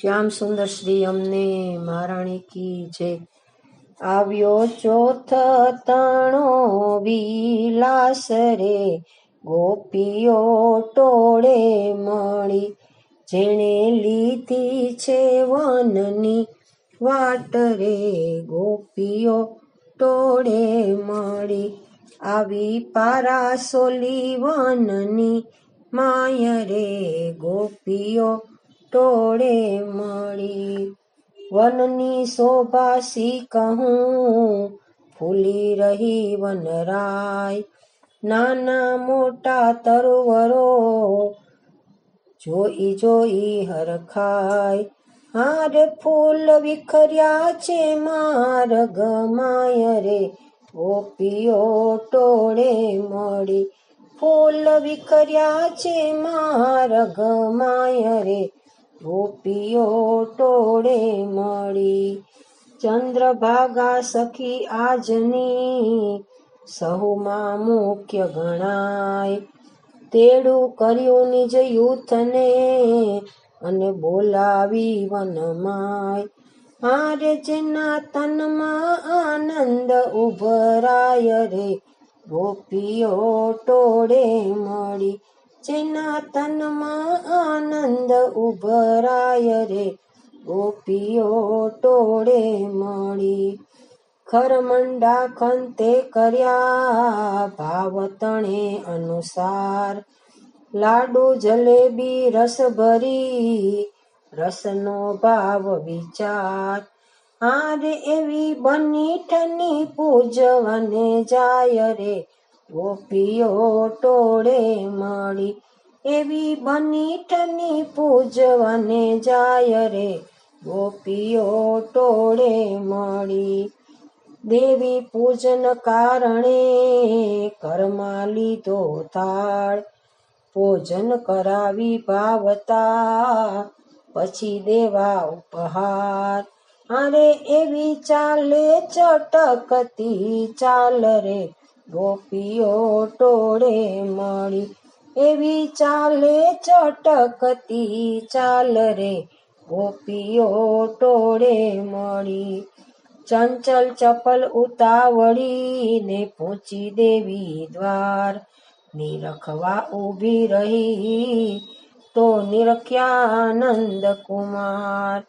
શ્યામ સુંદર શ્રી અમને મહારાણી કી જય. આવ્યો ચોથ તણો વિલાસ રે, ગોપીઓ ટોળે મળી. જેણે લીધી છે વનની વાટ રે, ગોપીઓ ટોળે મળી. આવી પારાસોલી વનની માય રે, ગોપીઓ ટોળે મળી, વનની શોભાસી કહું? ફૂલી રહી વનરાય, નાના મોટા તરવરો, જોઈ જોઈ હરખાય. હાર ફૂલ વિખર્યા છે માર્ગ માય રે, ગોપીઓ ટોળે મળી. ફૂલ વિખર્યા છે માર્ગ માય રે ગોપીઓ ટોળે મળી. ચંદ્રભાગા સખી આજની સહુમાં મુખ્ય ગણાય. તેડું કર્યું નિજ યુથને અને બોલાવી વનમાય. હારે જેના તનમાં આનંદ ઉભરાય રે, ગોપીઓ ટોળે મળી. જેના તનમાં આનંદ ઉભરાય રે. ગોપીઓ ટોળે મળી ખરમંડા ખંતે કર્યા ભાવ તણે અનુસાર. લાડુ, જલેબી રસ ભરી રસનો ભાવ વિચાર. આરે એવી બની ઠની પૂજવને જાય રે. ગોપીઓ ટોળે મળી, એવી બની ઠની પૂજવાને જાય રે. ગોપીઓ ટોળે મળી, દેવી પૂજન કારણે ઘરમાં લીધો થાળ. ભોજન કરાવી ભાવતા, પછી દેવા ઉપહાર. અરે એવી ચાલે, ચટકતી ચાલ રે. ગોપીઓ ટોળે મળી. એવી ચાલે ચટકતી ચાલ રે. ગોપીઓ ટોળે મળી. ચંચલ ચપલ ઉતાવળીને પહોંચી દેવી દ્વાર. નિરખવા ઊભી રહી તો નિરખ્યાનંદ કુમાર.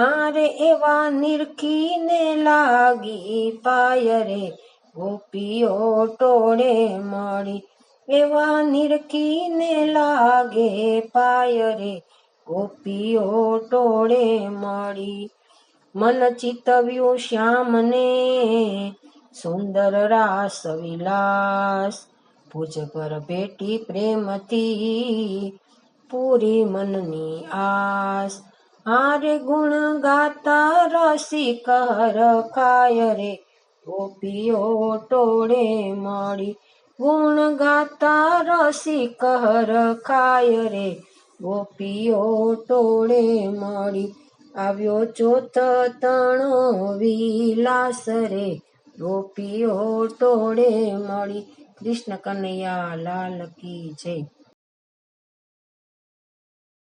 હારે એવા નિરખીને લાગી પાય રે. ગોપીઓ ટોળે મળી, એવા નિરખીને લાગે પાય રે ગોપીઓ ટોળે મળી, મન ચિતવ્યું શ્યામને. સુંદર રાસ વિલાસ, ભુજ પર ભેટી પ્રેમથી, પૂરી મનની આસ. હારે ગુણ ગાતા રસિક હર ખાય રે ગોપીઓ ટોળે મળી, ગુણ ગાતા રસિક હર ખાય રે. ગોપીઓ ટોળે મળી, આવ્યો ચોથ તણો વિલાસ રે. ગોપીઓ ટોળે મળી, કૃષ્ણ કનૈયા લાલ કી જય.